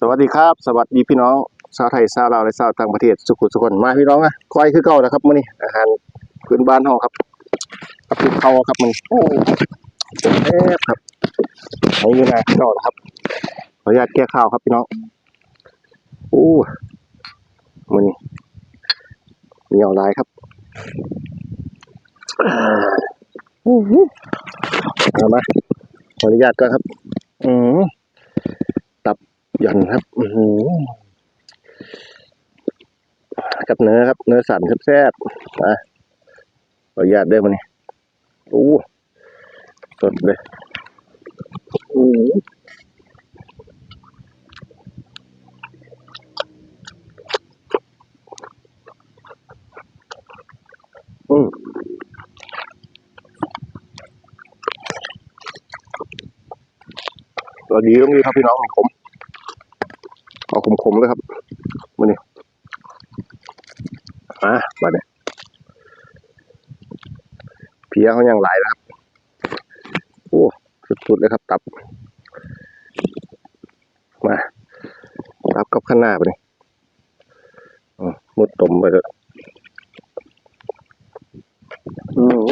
สวัสดีครับ สวัสดีพี่น้องชาวไทยชาวลาวและชาวต่างประเทศสุขุสุขคนมาพี่น้องอะก้อยคือเก่านะครับมื้อนี้อาหารพื้นบ้านเฮาครับกับพริกเขาครับมันโอ้แซ่บครับเอาอยู่นะเก่านะครับขออนุญาตแก้ข้าวครับพี่น้องโอ้มื้อนี้เหนียวหลายครับอู้หูเอามาขออนุญาตก่อนครับ อืม ยันครับอืกับเนื้อครับ เนื้อสันแซ่บๆมาขออนุญาตด้อมันนี่โอ้สดเลยอืออืมตัวดีต้องดีครับพี่น้องผม เอาขมๆเลยครับมาเนี่อะมาเนี่ยเพียเขายังหลายนะครับ โอ้สุดๆเลยครับ ตับ มา ตับกับข้างหน้าไปนี่ยอืมมุดตมไปเลยอืม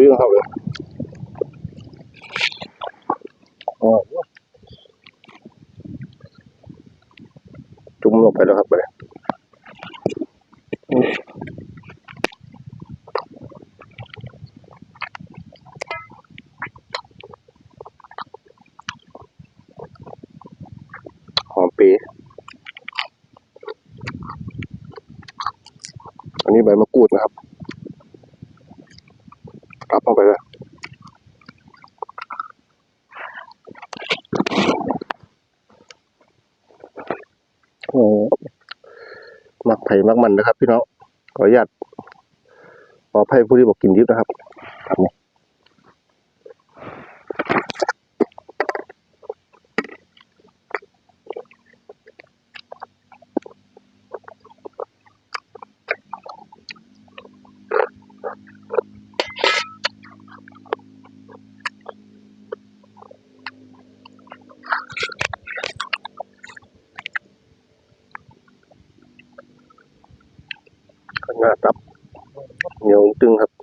คุยกับเขาเลยอ๋อจุ่มลงไปแล้วครับไปเลยหอมปีอันนี้ใบมะกรูดนะครับ รับลงไปเลยโอ้มักไผ่มักมันนะครับ พี่น้องขออนุญาตขออภัยผู้ที่บอกกินยิบนะครับนี่ ข้างห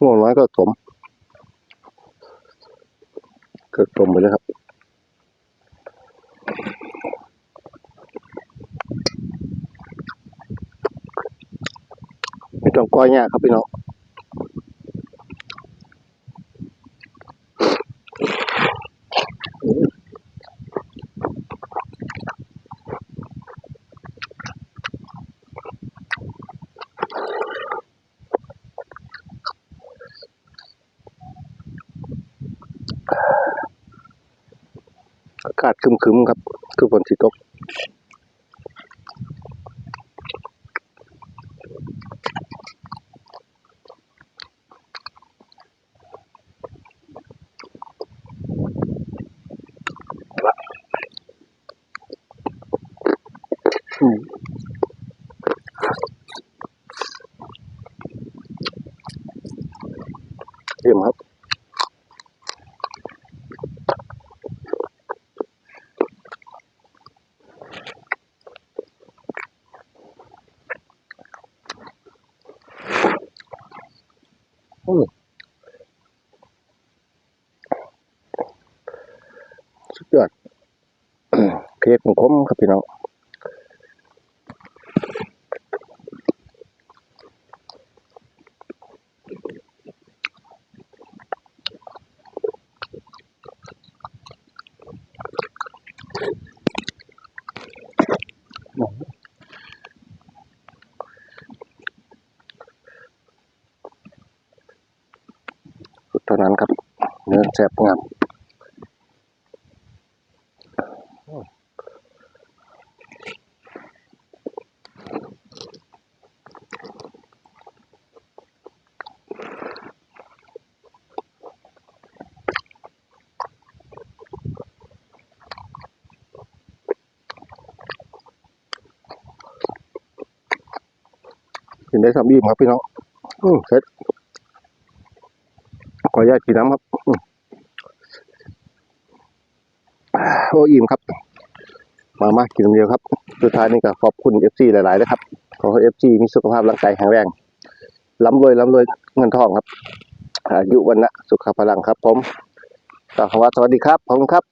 ง่วงน้อยก็สมเกิดสมไปเลยครับไม่ต้องก้อยยากครับพี่น้อง อากาศครึมครับ คือฝนสิตก อืมเยี่ยมครับ สุดยอดเค้กมันคมครับพี่น้อง นื้อแซ่บงามกินได้สามอิ่มครับพี่น้องอืมเสร็จขออนุญาตกินน้ำครับอืมอ่า โอ้อิ่มครับ มามากินเดียวครับ สุดท้ายนี่ก็ขอบคุณเอฟซีหลายๆนะครับ ขอให้เอฟซีมีสุขภาพร่างกายแข็งแรงร่ำรวยร่ำรวยเงินทองครับ อายุวันนะสุขภาพลังครับ ผมกล่าวคำว่าสวัสดีครับ ผมครับ